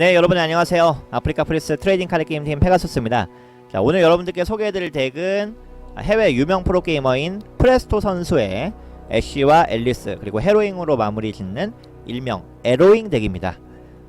네 여러분 안녕하세요. 아프리카 프리스 트레이딩 카드 게임팀 페가수스입니다. 자 오늘 여러분들께 소개해드릴 덱은 해외 유명 프로게이머인 프레스토 선수의 애쉬와 앨리스 그리고 헤로잉으로 마무리 짓는 일명 에로잉 덱입니다.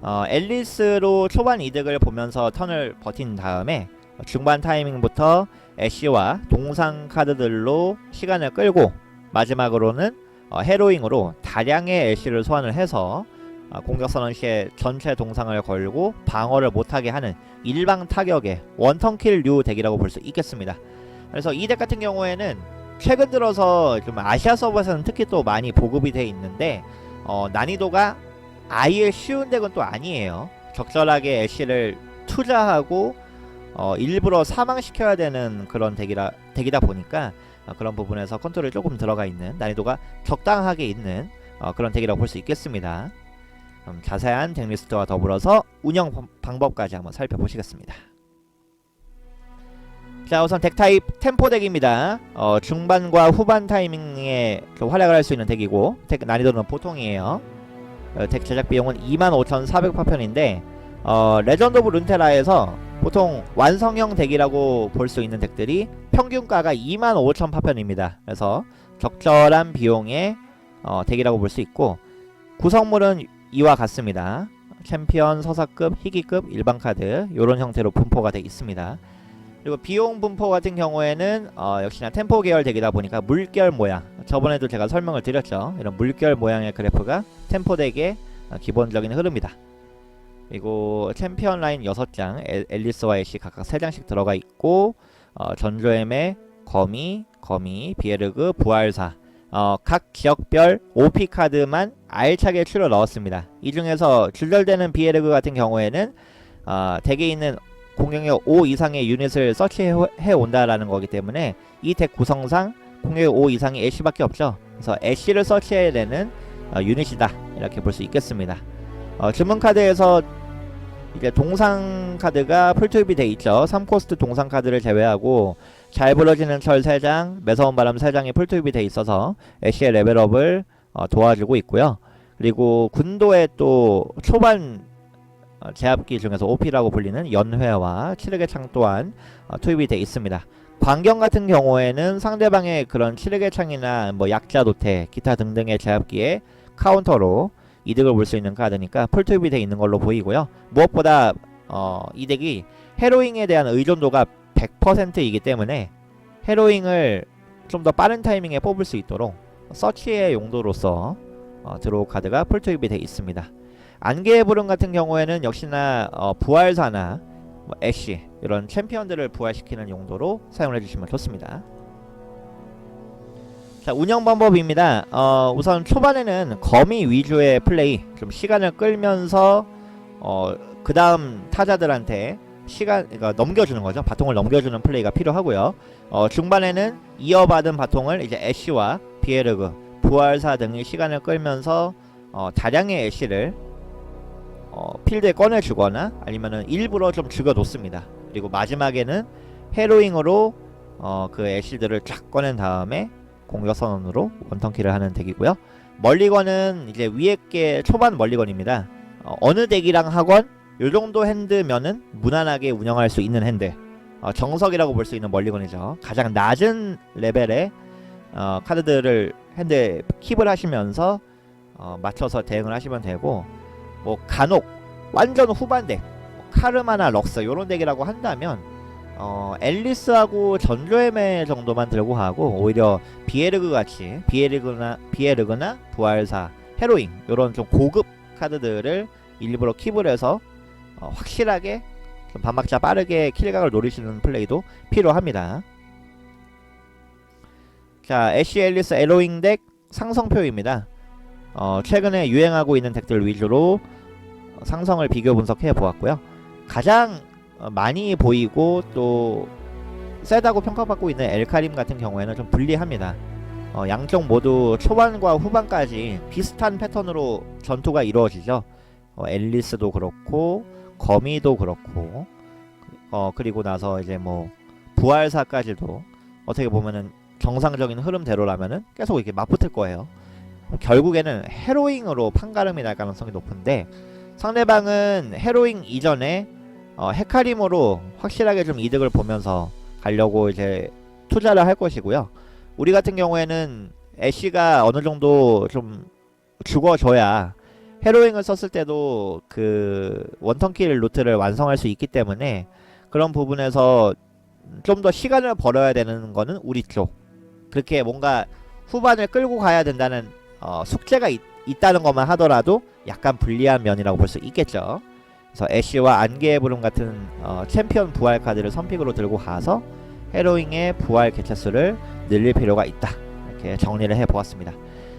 어, 앨리스로 초반 이득을 보면서 턴을 버틴 다음에 중반 타이밍부터 애쉬와 동상 카드들로 시간을 끌고 마지막으로는 어, 헤로잉으로 다량의 애쉬를 소환을 해서 어, 공격 선언 시에 전체 동상을 걸고 방어를 못하게 하는 일방 타격의 원턴킬류 덱이라고 볼 수 있겠습니다. 그래서 이 덱 같은 경우에는 최근 들어서 좀 아시아 서버에서는 특히 또 많이 보급이 돼 있는데 어, 난이도가 아예 쉬운 덱은 또 아니에요. 적절하게 애쉬를 투자하고 어, 일부러 사망시켜야 되는 그런 덱이라 덱이다 보니까 어, 그런 부분에서 컨트롤이 조금 들어가 있는 난이도가 적당하게 있는 어, 그런 덱이라고 볼 수 있겠습니다. 음, 자세한 덱 리스트와 더불어서 운영 방- 방법까지 한번 살펴보시겠습니다. 자 우선 덱 타입 템포 덱입니다. 어, 중반과 후반 타이밍에 좀 활약을 할 수 있는 덱이고 덱 난이도는 보통이에요. 어, 덱 제작 비용은 25,400파편인데 어, 레전드 오브 룬테라에서 보통 완성형 덱이라고 볼 수 있는 덱들이 평균가가 25,000파편입니다. 그래서 적절한 비용의 어, 덱이라고 볼 수 있고 구성물은 이와 같습니다. 챔피언, 서사급, 희귀급, 일반 카드 이런 형태로 분포가 되어 있습니다. 그리고 비용 분포 같은 경우에는 어, 역시나 템포 계열 덱이다 보니까 물결 모양 저번에도 제가 설명을 드렸죠. 이런 물결 모양의 그래프가 템포 덱의 어, 기본적인 흐름이다. 그리고 챔피언 라인 6장 엘- 앨리스와 애쉬 각각 3장씩 들어가 있고 어, 전조엠의 거미, 거미, 비에르그, 부활사 어, 각 지역별 OP 카드만 알차게 추려 넣었습니다. 이 중에서 줄절되는 비에르그 같은 경우에는 어, 덱에 있는 공격력 5 이상의 유닛을 서치해 온다라는 거기 때문에 이 덱 구성상 공격력 5 이상의 애쉬밖에 없죠. 그래서 애쉬를 서치해야 되는 어, 유닛이다 이렇게 볼 수 있겠습니다. 어, 주문 카드에서 이제 동상 카드가 풀투입이 돼 있죠. 3코스트 동상 카드를 제외하고 잘 부러지는 철 3장, 매서운 바람 3장이 풀투입이 돼 있어서 애쉬의 레벨업을 어, 도와주고 있고요. 그리고 군도의 또 초반 어, 제압기 중에서 OP라고 불리는 연회와 칠흑의 창 또한 어, 투입이 돼 있습니다. 광경 같은 경우에는 상대방의 그런 칠흑의 창이나 뭐 약자 도태, 기타 등등의 제압기에 카운터로 이득을 볼 수 있는 카드니까 풀 투입이 돼 있는 걸로 보이고요. 무엇보다 어, 이 덱이 헤로잉에 대한 의존도가 100%이기 때문에 헤로잉을 좀 더 빠른 타이밍에 뽑을 수 있도록 서치의 용도로서 어, 드로우 카드가 풀 투입이 돼 있습니다. 안개의 부름 같은 경우에는 역시나 어, 부활사나 뭐 애쉬 이런 챔피언들을 부활시키는 용도로 사용을 해주시면 좋습니다. 자 운영 방법입니다. 어, 우선 초반에는 거미 위주의 플레이 좀 시간을 끌면서 어, 그 다음 타자들한테 시간 그러니까 넘겨주는 거죠. 바통을 넘겨주는 플레이가 필요하고요. 어, 중반에는 이어받은 바통을 이제 애쉬와 비에르그 부활사 등이 시간을 끌면서 어, 다량의 애쉬를 어, 필드에 꺼내주거나 아니면은 일부러 좀 죽여놓습니다. 그리고 마지막에는 헤로잉으로 어, 그 애쉬들을 쫙 꺼낸 다음에 공격 선언으로 원턴킬을 하는 덱이고요. 멀리건은 이제 위에 게 초반 멀리건입니다. 어, 어느 덱이랑 하건 요 정도 핸드면은 무난하게 운영할 수 있는 핸드. 어, 정석이라고 볼 수 있는 멀리건이죠. 가장 낮은 레벨의 어, 카드들을 핸드에 킵을 하시면서 어, 맞춰서 대응을 하시면 되고 뭐 간혹 완전 후반덱 뭐 카르마나 럭스 요런 덱이라고 한다면 어, 앨리스하고 전조엠의 정도만 들고 하고 오히려 비에르그 같이 비에르그나 비에르그나 부활사 헤로잉 요런 좀 고급 카드들을 일부러 킵을 해서 어, 확실하게 좀 반박자 빠르게 킬각을 노리시는 플레이도 필요합니다. 자 애쉬 앨리스 에로잉 덱 상성표입니다. 어, 최근에 유행하고 있는 덱들 위주로 어, 상성을 비교 분석해 보았고요. 가장 어, 많이 보이고 또 세다고 평가받고 있는 엘카림 같은 경우에는 좀 불리합니다. 어, 양쪽 모두 초반과 후반까지 비슷한 패턴으로 전투가 이루어지죠. 어, 앨리스도 그렇고 거미도 그렇고 어, 그리고 나서 이제 뭐 부활사까지도 어떻게 보면은 정상적인 흐름대로라면은 계속 이렇게 맞붙을 거예요. 결국에는 헤로잉으로 판가름이 날 가능성이 높은데 상대방은 헤로잉 이전에 어, 헤카림으로 확실하게 좀 이득을 보면서 가려고 이제 투자를 할 것이고요. 우리 같은 경우에는 애쉬가 어느 정도 좀 죽어줘야 헤로잉을 썼을 때도 그 원턴킬 루트를 완성할 수 있기 때문에 그런 부분에서 좀 더 시간을 벌어야 되는 거는 우리 쪽. 그렇게 뭔가 후반을 끌고 가야 된다는 어, 숙제가 있, 있다는 것만 하더라도 약간 불리한 면이라고 볼 수 있겠죠. 그래서 애쉬와 안개의 부름 같은 어, 챔피언 부활 카드를 선픽으로 들고 가서 헤로잉의 부활 개체수를 늘릴 필요가 있다. 이렇게 정리를 해보았습니다.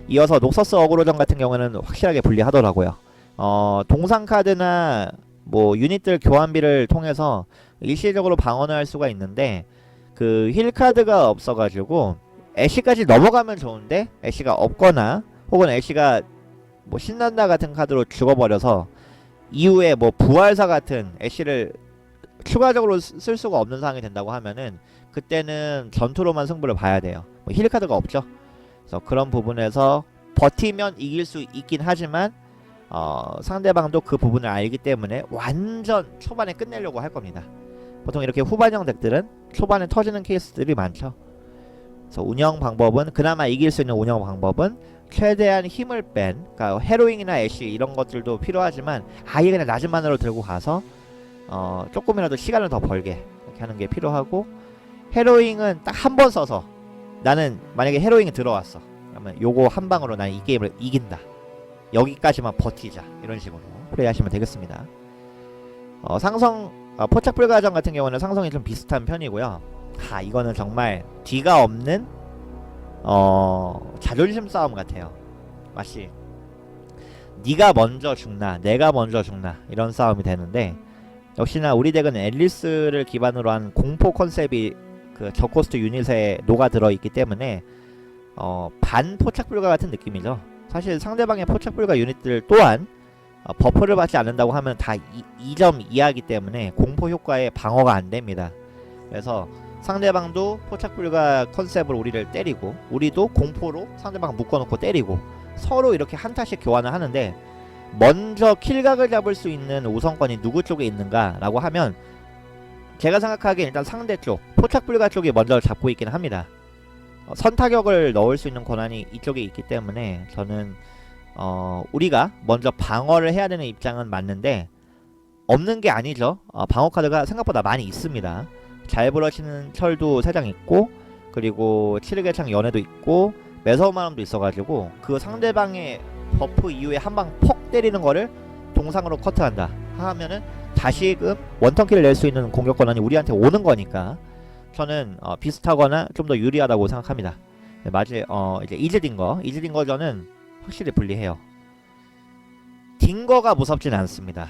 이어서 녹서스 어그로전 같은 경우는 확실하게 분리하더라고요. 어, 동상 카드나 뭐 유닛들 교환비를 통해서 일시적으로 방어를 할 수가 있는데 그 힐 카드가 없어가지고 애쉬까지 넘어가면 좋은데 애쉬가 없거나 혹은 애쉬가 뭐 신난다 같은 카드로 죽어버려서 이후에 뭐 부활사 같은 애쉬를 추가적으로 쓰- 쓸 수가 없는 상황이 된다고 하면은 그때는 전투로만 승부를 봐야 돼요. 뭐 힐 카드가 없죠. 그래서 그런 부분에서 버티면 이길 수 있긴 하지만 어, 상대방도 그 부분을 알기 때문에 완전 초반에 끝내려고 할 겁니다. 보통 이렇게 후반형 덱들은 초반에 터지는 케이스들이 많죠. 그래서 운영 방법은 그나마 이길 수 있는 운영 방법은 최대한 힘을 뺀, 그러니까 헤로잉이나 애쉬 이런 것들도 필요하지만 아예 그냥 낮은 만으로 들고 가서 어, 조금이라도 시간을 더 벌게 하는 게 필요하고 헤로잉은 딱 한 번 써서 나는 만약에 헤로잉이 들어왔어. 그러면 요거 한 방으로 난이 게임을 이긴다. 여기까지만 버티자. 이런 식으로 플레이하시면 되겠습니다. 어, 상성 어, 포착 불가정 같은 경우는 상성이 좀 비슷한 편이고요. 아 이거는 정말 뒤가 없는 어 자존심 싸움 같아요. 마치 네가 먼저 죽나 내가 먼저 죽나 이런 싸움이 되는데 역시나 우리 덱은 앨리스를 기반으로 한 공포 컨셉이 그 저코스트 유닛에 녹아 들어 있기 때문에 어, 반 포착 불가 같은 느낌이죠. 사실 상대방의 포착 불가 유닛들 또한 어, 버프를 받지 않는다고 하면 다 2 점 이하기 때문에 공포 효과에 방어가 안 됩니다. 그래서 상대방도 포착 불가 컨셉으로 우리를 때리고 우리도 공포로 상대방 묶어놓고 때리고 서로 이렇게 한타씩 교환을 하는데 먼저 킬각을 잡을 수 있는 우선권이 누구 쪽에 있는가라고 하면 제가 생각하기엔 일단 상대 쪽 포착 불가 쪽이 먼저 잡고 있긴 합니다. 어, 선타격을 넣을 수 있는 권한이 이쪽에 있기 때문에 저는 어, 우리가 먼저 방어를 해야 되는 입장은 맞는데 없는 게 아니죠. 어, 방어 카드가 생각보다 많이 있습니다. 잘 부러치는 철도 3장 있고 그리고 칠흑의창 연애도 있고 매서운 마음도 있어가지고 그 상대방의 버프 이후에 한 방 퍽 때리는 거를 동상으로 커트한다 하면은 다시금 원턴킬을 낼수 있는 공격 권한이 우리한테 오는 거니까 저는 어, 비슷하거나 좀 더 유리하다고 생각합니다. 네, 마지 어 이제 이즈딩거 이즈딩거전은 확실히 불리해요. 딩거가 무섭진 않습니다.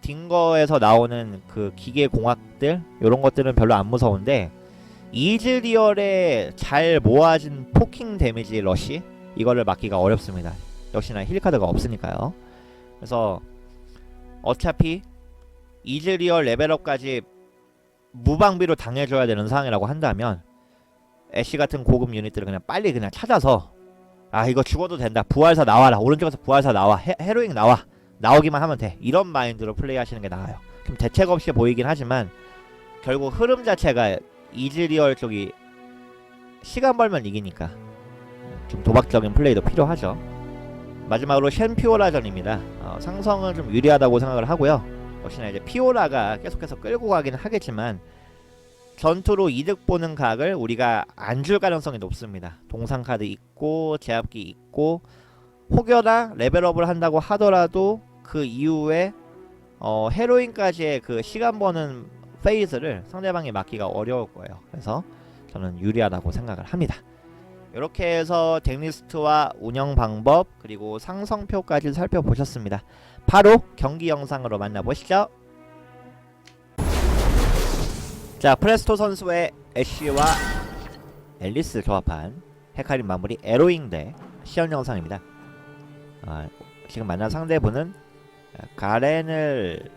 딩거에서 나오는 그 기계 공학들 이런 것들은 별로 안 무서운데 이즈리얼에 잘 모아진 포킹 데미지 러시 이거를 막기가 어렵습니다. 역시나 힐 카드가 없으니까요. 그래서 어차피 이즈리얼 레벨업까지 무방비로 당해줘야 되는 상황이라고 한다면 애쉬 같은 고급 유닛들을 그냥 빨리 그냥 찾아서 아 이거 죽어도 된다. 부활사 나와라. 오른쪽에서 부활사 나와. 헤, 헤로잉 나와. 나오기만 하면 돼. 이런 마인드로 플레이하시는 게 나아요. 좀 대책 없이 보이긴 하지만 결국 흐름 자체가 이즈리얼 쪽이 시간 벌면 이기니까 좀 도박적인 플레이도 필요하죠. 마지막으로 쉔 피오라전입니다. 어, 상성은 좀 유리하다고 생각을 하고요 역시나 이제 피오라가 계속해서 끌고 가긴 하겠지만 전투로 이득 보는 각을 우리가 안 줄 가능성이 높습니다. 동상 카드 있고 제압기 있고 혹여나 레벨업을 한다고 하더라도 그 이후에 어, 헤로인까지의 그 시간 버는 페이즈를 상대방이 막기가 어려울 거예요. 그래서 저는 유리하다고 생각을 합니다. 이렇게 해서 덱리스트와 운영 방법 그리고 상성표까지 살펴보셨습니다. 바로 경기 영상으로 만나보시죠. 자, 프레스토 선수의 애쉬와 앨리스 조합한 헤카림 마무리 에로잉 대 시연 영상입니다. 아, 지금 만난 상대분은 가렌을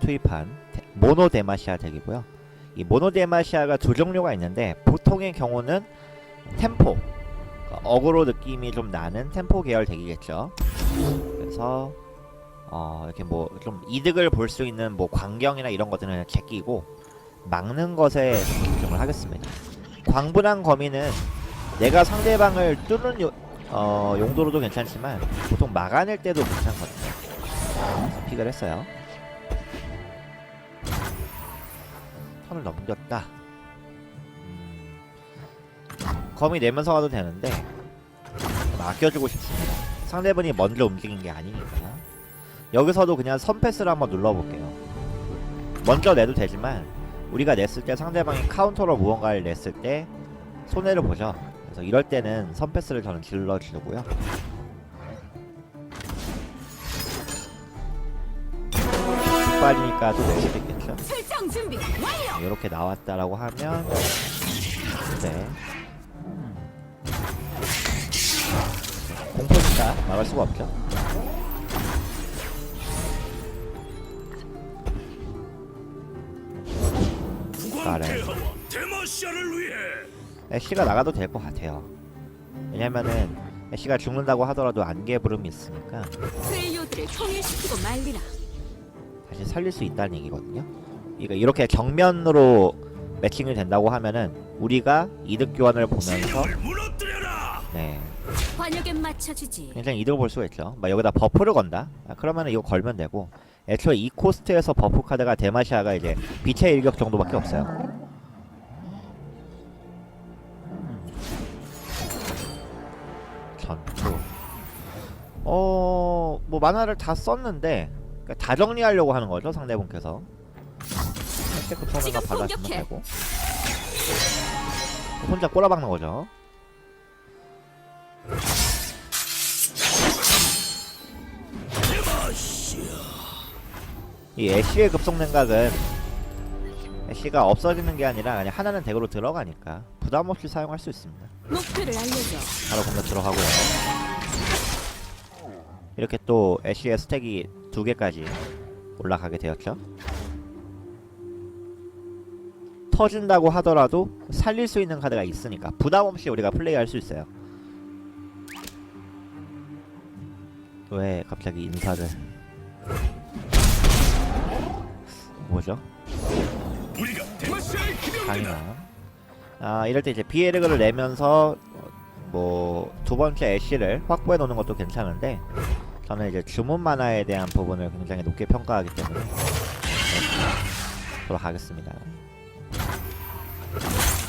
투입한 데- 모노 데마시아 덱이고요. 이 모노 데마시아가 두 종류가 있는데 보통의 경우는 템포 그러니까 어그로 느낌이 좀 나는 템포 계열 덱이겠죠. 그래서 어 이렇게 뭐 좀 이득을 볼 수 있는 뭐 광경이나 이런 것들은 제끼고 막는 것에 좀 집중을 하겠습니다. 광분한 거미는 내가 상대방을 뚫는 요, 어, 용도로도 괜찮지만 보통 막아낼 때도 괜찮거든요. 그래서 픽을 했어요. 턴을 넘겼다. 음, 거미 내면서 가도 되는데 좀 아껴주고 싶습니다. 상대분이 먼저 움직인 게 아니니까. 여기서도 그냥 선 패스를 한번 눌러볼게요. 먼저 내도 되지만 우리가 냈을 때 상대방이 카운터로 무언가를 냈을 때 손해를 보죠. 그래서 이럴 때는 선 패스를 저는 질러주고요. 빠지니까 또 낼 수도 있겠죠. 이렇게 나왔다라고 하면 네 공포니까 막을 수가 없죠. 데마시아를 위해 애쉬가 나가도 될 것 같아요. 왜냐면은 애쉬가 죽는다고 하더라도 안개 부름이 있으니까 통일시키고 말리라. 다시 살릴 수 있다는 얘기거든요. 그러니까 이렇게 정면으로 매칭이 된다고 하면은 우리가 이득 교환을 보면서 진영을 무너뜨려라. 네 관역에 맞춰주지. 굉장히 이득을 볼 수가 있죠. 막 여기다 버프를 건다. 아, 그러면 이거 걸면 되고 애초에 이 코스트에서 버프 카드가 데마시아가 이제 빛의 일격 정도밖에 없어요. 어, 뭐 만화를 다 썼는데 그러니까 다 정리하려고 하는 거죠 상대분께서. 지금 받아주면 공격해. 되고. 혼자 꼬라박는 거죠. 이 애쉬의 급속 냉각은 애쉬가 없어지는 게 아니라 그냥 하나는 덱으로 들어가니까 부담 없이 사용할 수 있습니다. 목표를 알려줘. 바로 공격 들어가고요. 이렇게 또 애쉬의 스택이 두 개까지 올라가게 되었죠. 터진다고 하더라도 살릴 수 있는 카드가 있으니까 부담 없이 우리가 플레이할 수 있어요. 왜 갑자기 인사를 뭐죠? 강인함. 아 이럴 때 이제 비에르그를 내면서 뭐 두 번째 애쉬를 확보해 놓는 것도 괜찮은데 저는 이제 주문 만화에 대한 부분을 굉장히 높게 평가하기 때문에 네, 돌아가겠습니다.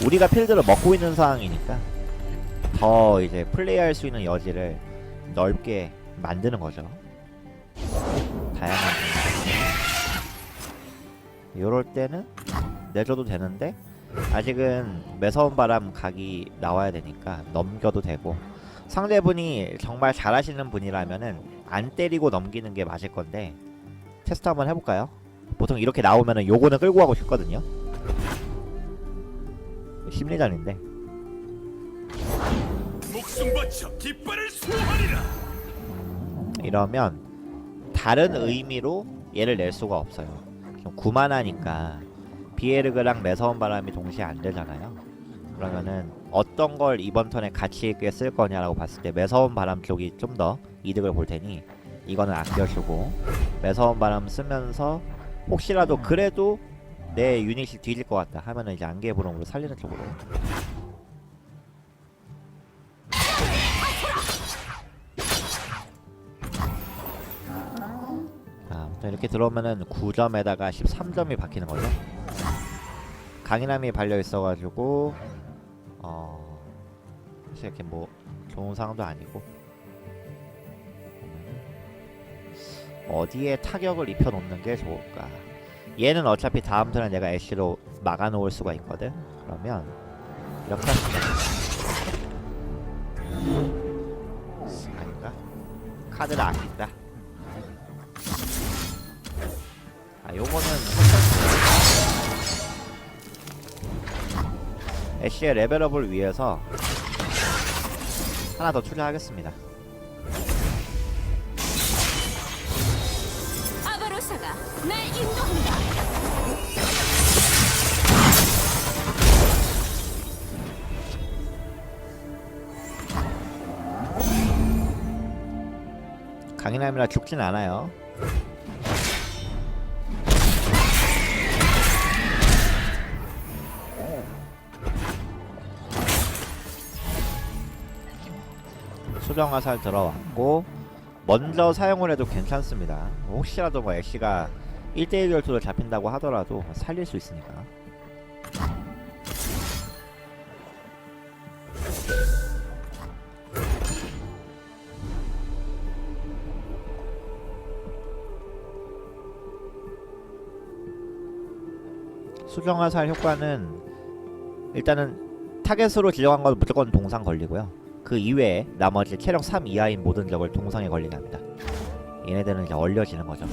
우리가 필드를 먹고 있는 상황이니까 더 이제 플레이할 수 있는 여지를 넓게 만드는 거죠. 다양한 요럴 때는 내줘도 되는데 아직은 매서운 바람 각이 나와야 되니까 넘겨도 되고 상대분이 정말 잘하시는 분이라면은 안 때리고 넘기는 게 맞을 건데 테스트 한번 해볼까요? 보통 이렇게 나오면은 요거는 끌고 가고 싶거든요. 심리전인데 목숨 바쳐 깃발을 수호하리라. 이러면 다른 의미로 얘를 낼 수가 없어요. 좀 구만하니까 비에르그랑 매서운 바람이 동시에 안 되잖아요. 그러면은 어떤 걸 이번 턴에 가치 있게 쓸 거냐라고 봤을 때 매서운 바람 쪽이 좀 더 이득을 볼 테니 이거는 아껴주고 매서운 바람 쓰면서 혹시라도 그래도 내 유닛이 뒤질 것 같다 하면은 이제 안개 부름으로 살리는 쪽으로 이렇게 들어오면은 9점에다가 13점이 박히는 거죠. 강인함이 발려 있어가지고 어 사실 이렇게 뭐 좋은 상황도 아니고 어디에 타격을 입혀 놓는 게 좋을까? 얘는 어차피 다음 턴에 내가 애쉬로 막아 놓을 수가 있거든. 그러면 이렇게 하면 아닌가? 카드를 아낀다. 아 요거는 애쉬의 레벨업을 위해서 하나 더 투자하겠습니다. 아바로사가 날 인도한다. 강인함이라 죽진 않아요. 수정 화살 들어왔고 먼저 사용을 해도 괜찮습니다. 혹시라도 뭐 애쉬가 1대1 결투로 잡힌다고 하더라도 살릴 수 있으니까. 수정 화살 효과는 일단은 타겟으로 지정한 건 무조건 동상 걸리고요. 그 이외에 나머지 체력 3 이하인 모든 적을 동상에 걸리게 합니다. 얘네들은 이제 얼려지는 거죠.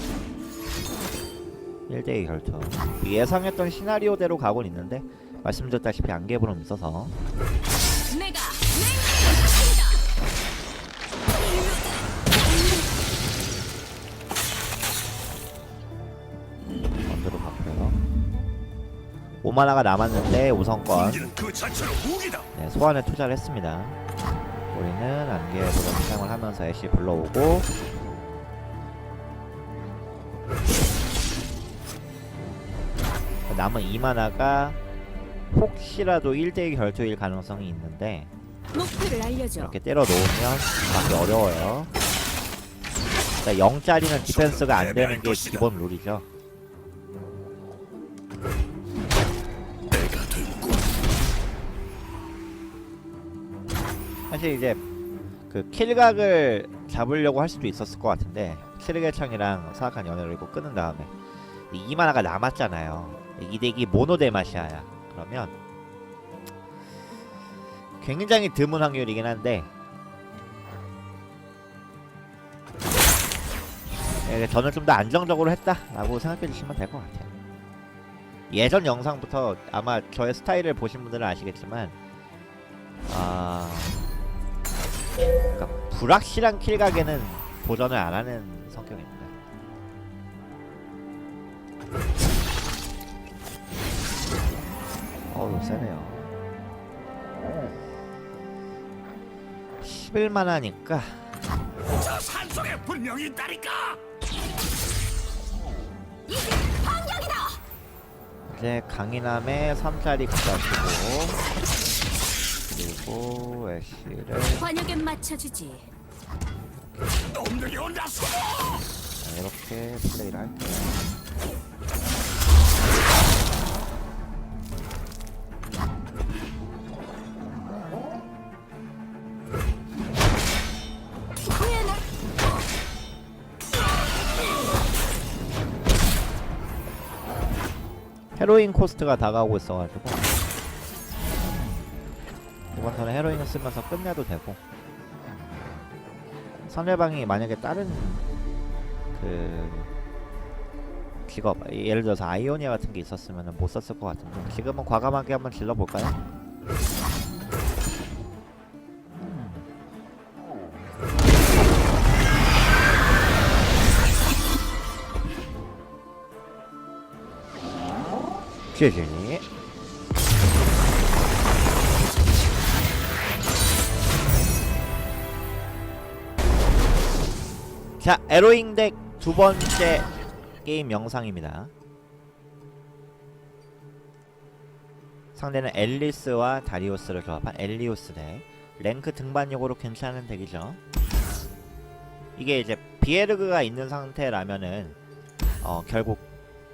1대2 결투. 예상했던 시나리오대로 가곤 있는데 말씀드렸다시피 안개부름 있어서. 먼저로 바꿔요. 오마나가 남았는데 우선권 그. 네, 소환에 투자를 했습니다. 우리는 안개부름 사용을 하면서 애쉬 불러오고 남은 이마나가 혹시라도 1대1 결투일 가능성이 있는데 목표를 알려줘. 이렇게 때려 놓으면 맞기 어려워요. 그러니까 0짜리는 디펜스가 안 되는 게 기본 룰이죠. 사실 이제 그 킬각을 잡으려고 할 수도 있었을 것 같은데 킬각창이랑 사악한 연애를 이거 끊은 다음에 이 이마나가 남았잖아요. 이 덱이 모노데마시아야. 그러면 굉장히 드문 확률이긴 한데 예, 저는 좀 더 안정적으로 했다라고 생각해 주시면 될 것 같아요. 예전 영상부터 아마 저의 스타일을 보신 분들은 아시겠지만 아 그러니까 불확실한 킬각에는 도전을 안 하는 성격입니다. 어우 세네요. 11만 하니까 저 산속에 분명히 있다니까. 이제 강인함에 3짜리 가져주고 그리고 애쉬를 관역에 맞춰주지. 놈들이 온다 숨어. 이렇게 플레이를 할게요. 후회는 헤로인 코스트가 다가오고 있어가지고 쓰면서 끝내도 되고. 상대방이 만약에 다른 그 직업 예를 들어서 아이오니아 같은 게 있었으면 못 썼을 것 같은데. 지금은 과감하게 한번 질러볼까요? GG 자 에로잉 덱 두 번째 게임 영상입니다. 상대는 앨리스와 다리우스를 조합한 엘리우스 덱 랭크 등반용으로 괜찮은 덱이죠. 이게 이제 비에르그가 있는 상태라면은 어 결국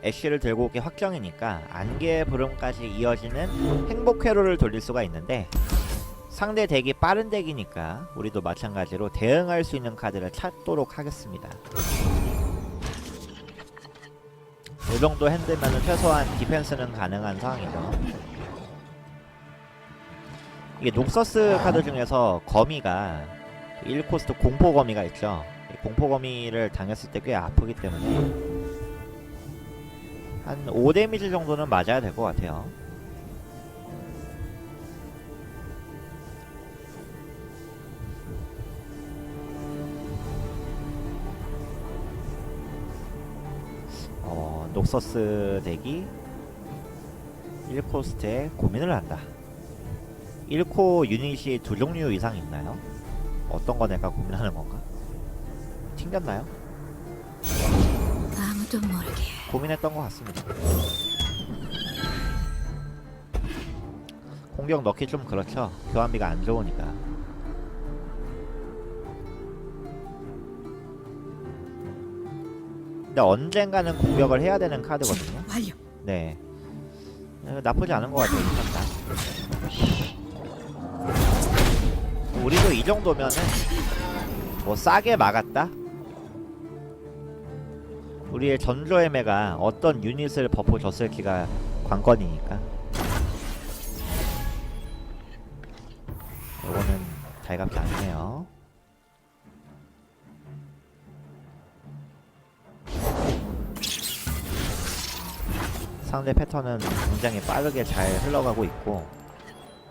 애쉬를 들고 오기 확정이니까 안개 부름까지 이어지는 행복 회로를 돌릴 수가 있는데 상대 덱이 빠른 덱이니까 우리도 마찬가지로 대응할 수 있는 카드를 찾도록 하겠습니다. 이 정도 핸드면은 최소한 디펜스는 가능한 상황이죠. 이게 녹서스 카드 중에서 거미가 1코스트 공포 거미가 있죠. 이 공포 거미를 당했을 때 꽤 아프기 때문에 한 5데미지 정도는 맞아야 될 것 같아요. 녹서스 덱이 1코스트에 고민을 한다. 1코 유닛이 두 종류 이상 있나요? 어떤 거 내가 고민하는 건가? 튕겼나요? 아무도 모르게. 고민했던 것 같습니다. 공격 넣기 좀 그렇죠. 교환비가 안 좋으니까. 근데 언젠가는 공격을 해야 되는 카드거든요. 네. 어, 나쁘지 않은 것 같아요. 일단. 우리도 이 정도면은 뭐 싸게 막았다. 우리의 전조의 매가 어떤 유닛을 버프 줬을지가 관건이니까. 요거는 달갑지 않네요. 상대 패턴은 굉장히 빠르게 잘 흘러가고 있고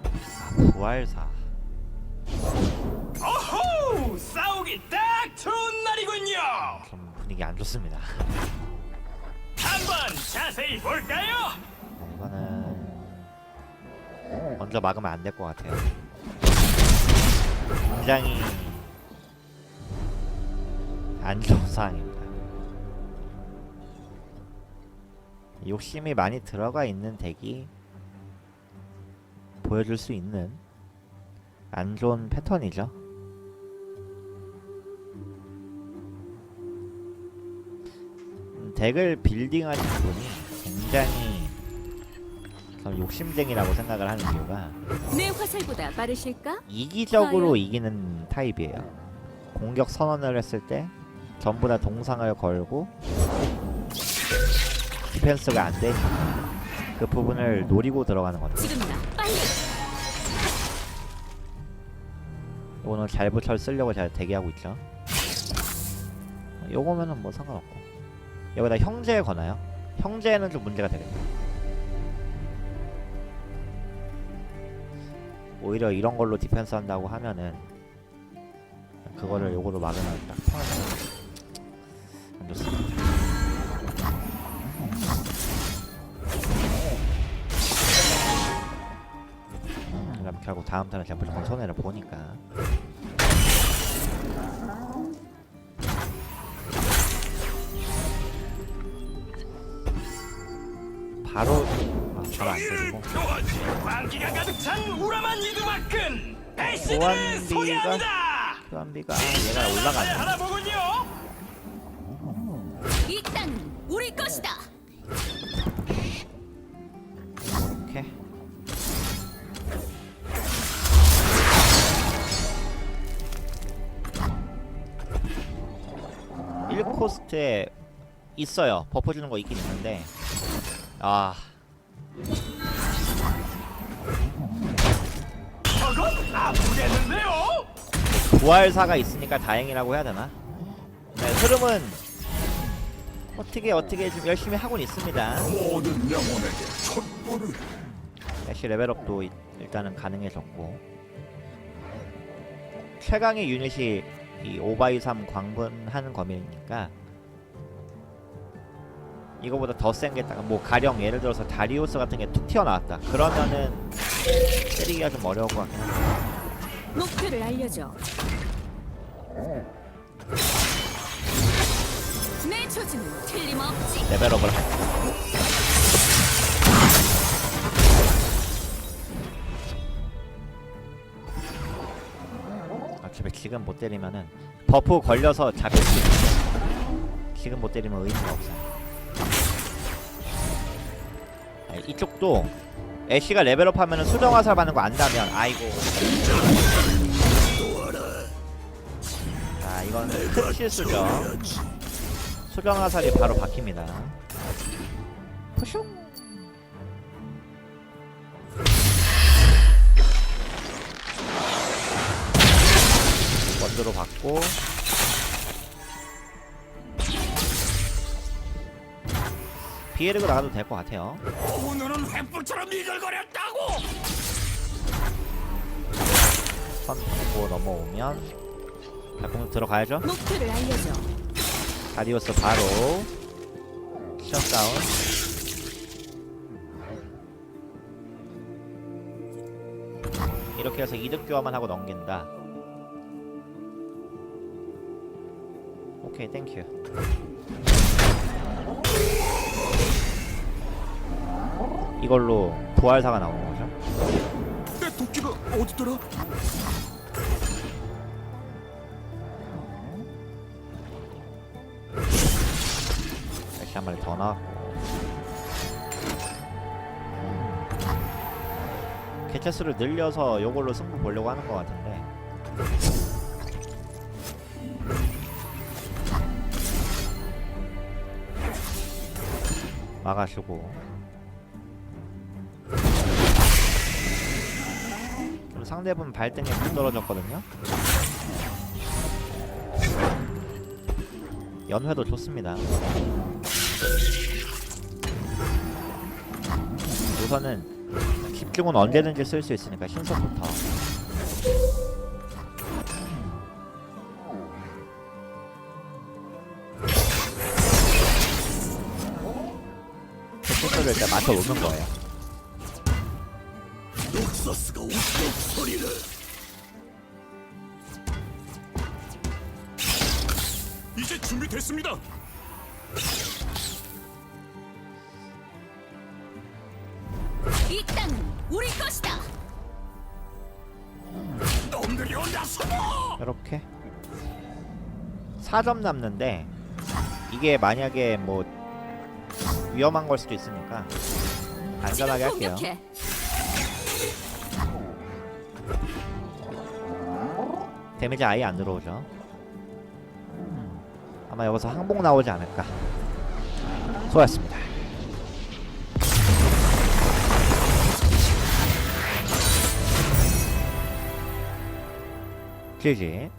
아, 부활사 오호! 싸우기 딱 좋은 날이군요. 좀 분위기 안 좋습니다. 한번 자세히 볼까요? 이거는 먼저 막으면 안 될 것 같아요. 굉장히 안 좋은 상황입니다. 욕심이 많이 들어가 있는 덱이 보여줄 수 있는 안 좋은 패턴이죠. 음, 덱을 빌딩하는 분이 굉장히 욕심쟁이라고 생각을 하는 이유가 내 화살보다 빠르실까? 이기적으로 과연? 이기는 타입이에요. 공격 선언을 했을 때 전부 다 동상을 걸고 디펜스가 안 되니까 그 부분을 노리고 들어가는 지금이다. 빨리. 오늘 잘부철 쓰려고 잘 대기하고 있죠. 요거면은 뭐 상관없고 여기다 형제 거나요? 형제는 좀 문제가 되겠다. 오히려 이런 걸로 디펜스 한다고 하면은 그거를 요거로 막으면 딱 편하죠. 안 좋습니다. 결국 다음 턴에 제가 무조건 손해를 보니까 바로 아, 바로 안 되고 교환지 광기가 가득 찬 우람한 이두마큰 교환비가- 소개합니다. 교환비가 얘가 올라가네 하나 보군요. 이 땅은 우리 것이다. 일코스트에 있어요 버프 주는 거 있긴 있는데 아 저건 아프겠는데요? 부활사가 있으니까 다행이라고 해야 되나? 네, 흐름은 어떻게 어떻게 좀 열심히 하고는 있습니다. 모든 영혼에게 촛불을 애쉬 레벨업도 이- 일단은 가능해졌고 최강의 유닛이 이 5x3 광분하는 검이니까 이거보다 더 센게딱뭐 가령 예를 들어서 다리우스 같은 게 툭 튀어나왔다 그러면은 때리기가 좀 어려울 것 같긴 한데 목표를 알려줘. 내 조짐은 틀림없지. 레벨업을 하어 지금 못 때리면은 버프 걸려서 잡힐 수 있는데 지금 못 때리면 의미가 없어요. 아, 이쪽도 애쉬가 레벨업 하면은 수정 화살 받는 거 안다면 아이고. 자 이거는 큰 실수죠. 수정 화살이 바로 박힙니다. 푸슝 원드로 받고. 비에르고 나가도 될 것 같아요. 오늘은 횃불처럼 이글거렸다고. 선 받고 넘어오면 자 공격 들어가야죠. 목표를 알려줘. 다리오스 바로 셧다운. 이렇게 해서 이득 교환만 하고 넘긴다 오케이 땡큐 이걸로 부활사가 나오는 거죠? 내 도끼가 어디더라? 이렇게 한 마리 더 나왔고 음. 개체수를 늘려서 이걸로 승부 보려고 하는 거 같은데 막아주고. 상대분 발등에 문 떨어졌거든요. 연회도 좋습니다. 우선은 집중은 언제든지 쓸 수 있으니까 신속부터 속도를 일단 맞춰 놓는 거예요 이제 준비됐습니다. 이 땅은 우리 것이다. 놈들이 올라서고 이렇게 4점 남는데 이게 만약에 뭐 위험한 걸 수도 있으니까 안전하게 지금 할게요. 공격해. 데미지 아예 안 들어오죠. 아마 여기서 항복 나오지 않을까. 수고하셨습니다. GG